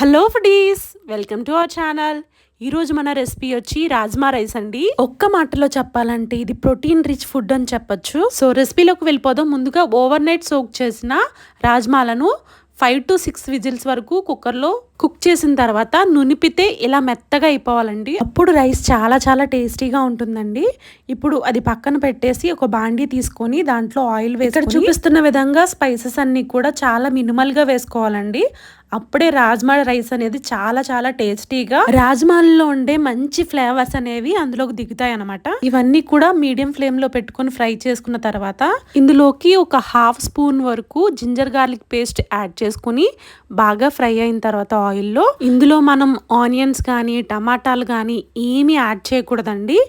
Hello foodies welcome to our channel. ఈరోజు మన recipe వచ్చి రాజ్మా రైస్ అండి. ఒక్క మాటలో చెప్పాలంటే ఇది ప్రోటీన్ రిచ్ ఫుడ్ అని చెప్పొచ్చు. సో రెసిపీలోకి వెళ్ళిపోదాం. ముందుగా ఓవర్ నైట్ సోక్ చేసిన రాజ్మాలను ఫైవ్ టు సిక్స్ విజిల్స్ వరకు కుక్కర్లో కుక్ చేసిన తర్వాత నునిపితే ఇలా మెత్తగా అయిపోవాలండి. అప్పుడు రైస్ చాలా చాలా టేస్టీగా ఉంటుందండి. ఇప్పుడు అది పక్కన పెట్టేసి ఒక బాండీ తీసుకొని దాంట్లో ఆయిల్ వేసి చూపిస్తున్న విధంగా స్పైసెస్ అన్ని కూడా చాలా మినిమల్గా వేసుకోవాలండి. అప్పుడే రాజ్మా రైస్ అనేది చాలా చాలా టేస్టీగా రాజ్మాల్లో ఉండే మంచి ఫ్లేవర్స్ అనేవి అందులోకి దిగుతాయి అనమాట ఇవన్నీ కూడా మీడియం ఫ్లేమ్లో పెట్టుకొని ఫ్రై చేసుకున్న తర్వాత ఇందులోకి ఒక హాఫ్ స్పూన్ వరకు జింజర్ గార్లిక్ పేస్ట్ యాడ్ చేసుకుని బాగా ఫ్రై అయిన తర్వాత ఆయిల్లో ఇందులో మనం ఆనియన్స్ కానీ టమాటాలు కానీ ఏమీ యాడ్ చేయకూడదండి.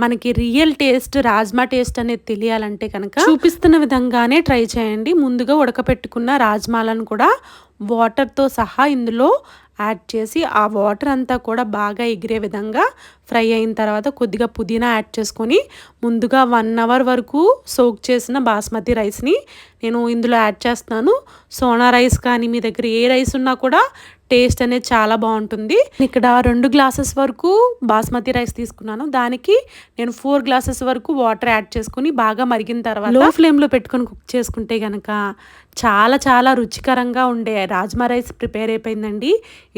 మనకి రియల్ టేస్ట్ రాజ్మా టేస్ట్ అనేది తెలియాలంటే కనుక చూపిస్తున్న విధంగానే ట్రై చేయండి. ముందుగా ఉడకపెట్టుకున్న రాజ్మాలను కూడా వాటర్తో సహా ఇందులో యాడ్ చేసి ఆ వాటర్ అంతా కూడా బాగా ఎగిరే విధంగా ఫ్రై అయిన తర్వాత కొద్దిగా పుదీనా యాడ్ చేసుకొని ముందుగా వన్ అవర్ వరకు సోక్ చేసిన బాస్మతి రైస్ని నేను ఇందులో యాడ్ చేస్తున్నాను. సోనా రైస్ కానీ మీ దగ్గర ఏ రైస్ ఉన్నా కూడా టేస్ట్ అనేది చాలా బాగుంటుంది. ఇక్కడ రెండు గ్లాసెస్ వరకు బాస్మతి రైస్ తీసుకున్నాను. దానికి నేను ఫోర్ గ్లాసెస్ వరకు వాటర్ యాడ్ చేసుకుని బాగా మరిగిన తర్వాత లో ఫ్లేమ్లో పెట్టుకొని కుక్ చేసుకుంటే కనుక చాలా చాలా రుచికరంగా ఉండే రాజ్మా రైస్ ప్రిపేర్ అయిపోయిందండి.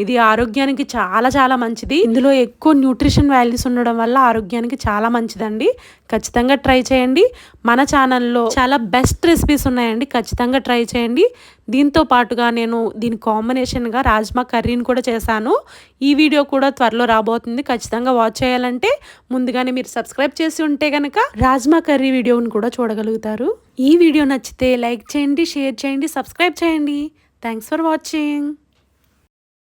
ఇది ఆరోగ్యానికి చాలా చాలా మంచిది. ఇందులో ఎక్కువ న్యూట్రిషన్ వాల్యూస్ ఉండడం వల్ల ఆరోగ్యానికి చాలా మంచిదండి. ఖచ్చితంగా ట్రై చేయండి. మన ఛానల్లో చాలా బెస్ట్ రెసిపీస్ ఉన్నాయండి. ఖచ్చితంగా ట్రై చేయండి. దీంతో పాటుగా నేను దీని కాంబినేషన్గా రాజ్మా కర్రీని కూడా చేశాను. ఈ వీడియో కూడా త్వరలో రాబోతుంది. ఖచ్చితంగా వాచ్ చేయాలంటే ముందుగానే మీరు సబ్స్క్రైబ్ చేసి ఉంటే కనుక రాజ్మా కర్రీ వీడియోని కూడా చూడగలుగుతారు. ఈ వీడియో నచ్చితే లైక్ చేయండి షేర్ చేయండి సబ్స్క్రైబ్ చేయండి. Thanks for watching